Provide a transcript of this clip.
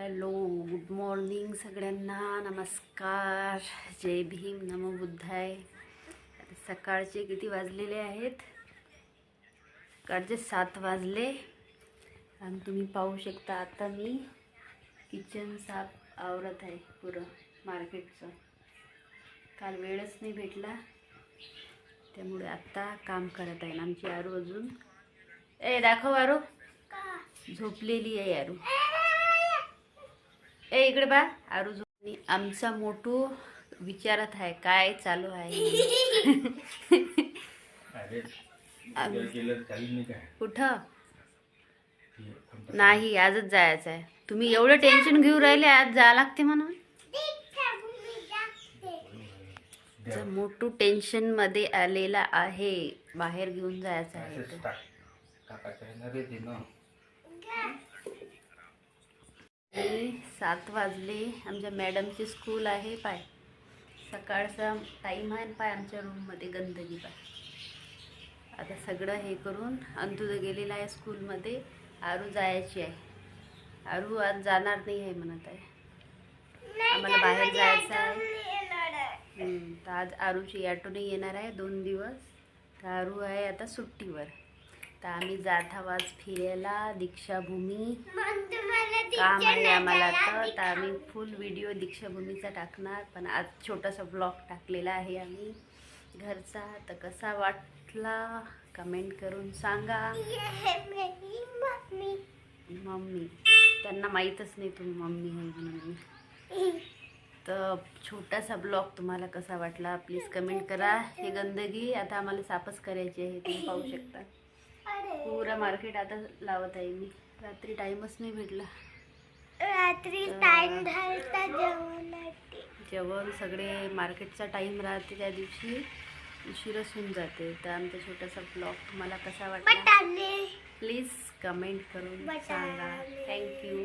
Hello good morning सगळ्यांना. नमस्कार. जय भीम नमो बुद्धाय. सकाळचे किती वाजलेले आहेत? सकाळचे सात वाजले. आणि तुम्ही पाहू शकता आता मी किचन साफ आवरत आहे पुरं मार्केटचं. काल वेळच नाही भेटला. त्यामुळे आत्ता काम करत आहे आमची आरू अजून. ए दाखव आरू. झोपलेली आहे आरू. ए इकडे बा. आरू झोपली आमचा मोठू विचारत आहे काय चालू आहे? कुठं? नाही आजच जायचं आहे. तुम्ही एवढं टेन्शन घेऊ राहिले आज जा लागते म्हणून. मोठू टेन्शनमध्ये आलेला आहे. बाहेर घेऊन जायचं आहे सात वाजले. आमच्या मॅडमची स्कूल आहे पाय. सकाळचा टाईम आहे पाय आमच्या रूममध्ये गंदगी पाय. आता सगळं हे करून अंतुद गेलेला आहे स्कूलमध्ये. आरू जायची आहे. आरू आज जाणार नाही आहे म्हणत आहे. आम्हाला बाहेर जायचं आहे. तर आज आरूची ॲटो नाही येणार आहे दोन दिवस. तर आरू आहे आता सुट्टीवर. तर आम्ही जात आज फिरायला दीक्षाभूमी. काम आहे आम्हाला तर तर आम्ही फुल व्हिडिओ दीक्षाभूमीचा टाकणार. पण आज छोटासा ब्लॉग टाकलेला आहे आम्ही. घरचा तर कसा वाटला? कमेंट करून सांगा. मम्मी. त्यांना माहीतच नाही तुम्ही मम्मी आहे म्हणून. तर छोटासा ब्लॉग तुम्हाला कसा वाटला? प्लीज कमेंट करा. हे गंदगी आता आम्हाला साफच करायची आहे. तुम्ही पाहू शकता. पुरा मार्केट आता लावत आहे मी. रात्री टाईमच नाही भेटला. रात्री टाइम जेवण सगळे मार्केटचा टाईम राहते त्या दिवशी उशीरच होऊन जाते. तर आमचा छोटासा ब्लॉग तुम्हाला कसा वाटला? प्लीज कमेंट करून सांगा. थँक्यू